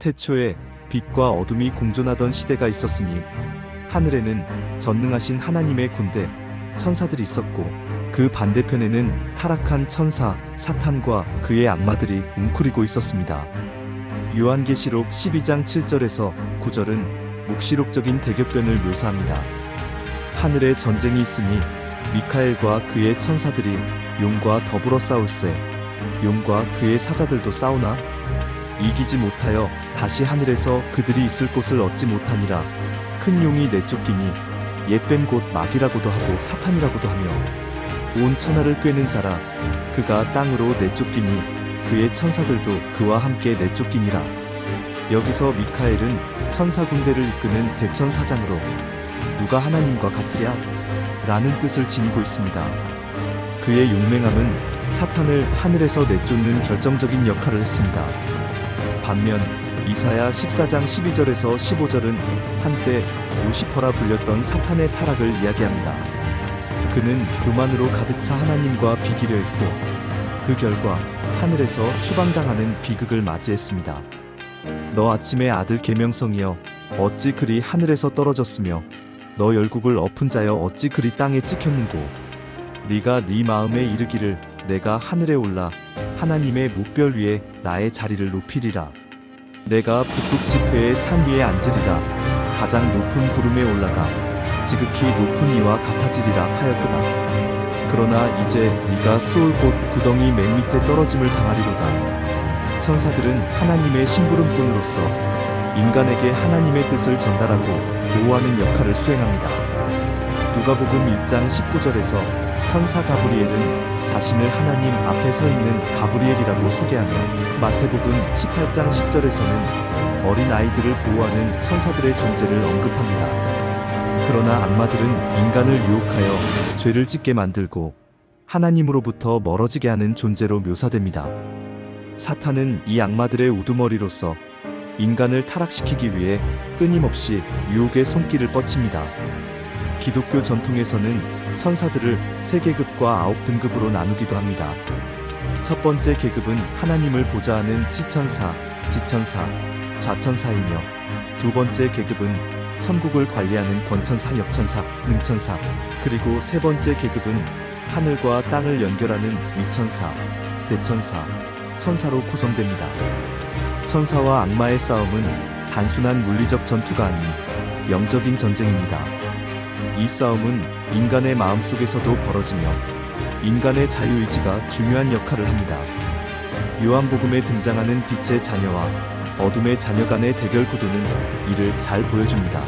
태초에 빛과 어둠이 공존하던 시대가 있었으니 하늘에는 전능하신 하나님의 군대 천사들이 있었고 그 반대편에는 타락한 천사 사탄과 그의 악마들이 웅크리고 있었습니다. 요한계시록 12장 7절에서 9절은 묵시록적인 대격변을 묘사합니다. 하늘에 전쟁이 있으니 미카엘과 그의 천사들이 용과 더불어 싸울세 용과 그의 사자들도 싸우나 이기지 못하여 다시 하늘에서 그들이 있을 곳을 얻지 못하니라 큰 용이 내쫓기니 옛뱀 곧 마귀라고도 하고 사탄이라고도 하며 온 천하를 꿰는 자라 그가 땅으로 내쫓기니 그의 천사들도 그와 함께 내쫓기니라 여기서 미카엘은 천사 군대를 이끄는 대천사장으로 누가 하나님과 같으랴 라는 뜻을 지니고 있습니다. 그의 용맹함은 사탄을 하늘에서 내쫓는 결정적인 역할을 했습니다. 반면 이사야 14장 12절에서 15절은 한때 루시퍼라 불렸던 사탄의 타락을 이야기합니다. 그는 교만으로 가득 차 하나님과 비기려 했고 그 결과 하늘에서 추방당하는 비극을 맞이했습니다. 너 아침의 아들 계명성이여 어찌 그리 하늘에서 떨어졌으며 너 열국을 엎은 자여 어찌 그리 땅에 찍혔는고 네가 네 마음에 이르기를 내가 하늘에 올라 하나님의 묵별 위에 나의 자리를 높이리라 내가 북극 지폐의 산 위에 앉으리라. 가장 높은 구름에 올라가 지극히 높은 이와 같아지리라 하였도다. 그러나 이제 네가 쏘을 곳 구덩이 맨 밑에 떨어짐을 당하리로다. 천사들은 하나님의 심부름꾼으로서 인간에게 하나님의 뜻을 전달하고 보호하는 역할을 수행합니다. 누가복음 1장 19절에서 천사 가브리엘은 자신을 하나님 앞에 서 있는 가브리엘이라고 소개하며 마태복음 18장 10절에서는 어린 아이들을 보호하는 천사들의 존재를 언급합니다. 그러나 악마들은 인간을 유혹하여 죄를 짓게 만들고 하나님으로부터 멀어지게 하는 존재로 묘사됩니다. 사탄은 이 악마들의 우두머리로서 인간을 타락시키기 위해 끊임없이 유혹의 손길을 뻗칩니다. 기독교 전통에서는 천사들을 세 계급과 아홉 등급으로 나누기도 합니다. 첫 번째 계급은 하나님을 보좌하는 지천사, 지천사, 좌천사이며 두 번째 계급은 천국을 관리하는 권천사, 역천사, 능천사, 그리고 세 번째 계급은 하늘과 땅을 연결하는 위천사, 대천사, 천사로 구성됩니다. 천사와 악마의 싸움은 단순한 물리적 전투가 아닌 영적인 전쟁입니다. 이 싸움은 인간의 마음 속에서도 벌어지며 인간의 자유의지가 중요한 역할을 합니다. 요한복음에 등장하는 빛의 자녀와 어둠의 자녀 간의 대결 구도는 이를 잘 보여줍니다.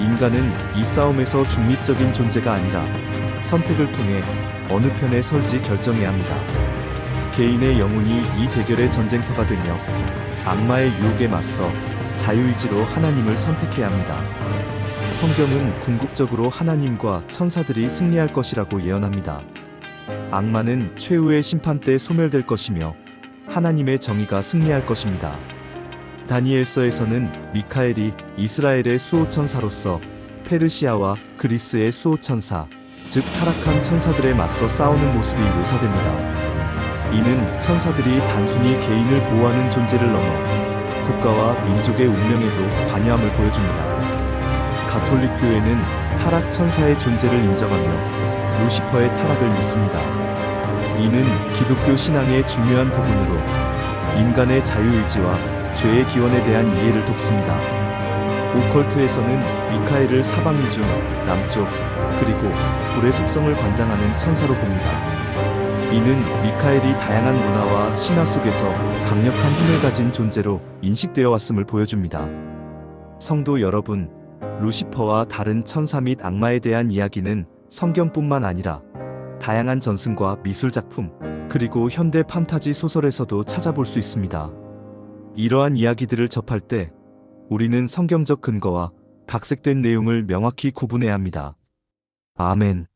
인간은 이 싸움에서 중립적인 존재가 아니라 선택을 통해 어느 편에 설지 결정해야 합니다. 개인의 영혼이 이 대결의 전쟁터가 되며 악마의 유혹에 맞서 자유의지로 하나님을 선택해야 합니다. 성경은 궁극적으로 하나님과 천사들이 승리할 것이라고 예언합니다. 악마는 최후의 심판 때 소멸될 것이며 하나님의 정의가 승리할 것입니다. 다니엘서에서는 미카엘이 이스라엘의 수호천사로서 페르시아와 그리스의 수호천사, 즉 타락한 천사들에 맞서 싸우는 모습이 묘사됩니다. 이는 천사들이 단순히 개인을 보호하는 존재를 넘어 국가와 민족의 운명에도 관여함을 보여줍니다. 가톨릭 교회는 타락 천사의 존재를 인정하며 루시퍼의 타락을 믿습니다. 이는 기독교 신앙의 중요한 부분으로 인간의 자유의지와 죄의 기원에 대한 이해를 돕습니다. 오컬트에서는 미카엘을 사방이 중 남쪽 그리고 불의 속성을 관장하는 천사로 봅니다. 이는 미카엘이 다양한 문화와 신화 속에서 강력한 힘을 가진 존재로 인식되어 왔음을 보여줍니다. 성도 여러분, 루시퍼와 다른 천사 및 악마에 대한 이야기는 성경뿐만 아니라 다양한 전승과 미술 작품, 그리고 현대 판타지 소설에서도 찾아볼 수 있습니다. 이러한 이야기들을 접할 때 우리는 성경적 근거와 각색된 내용을 명확히 구분해야 합니다. 아멘.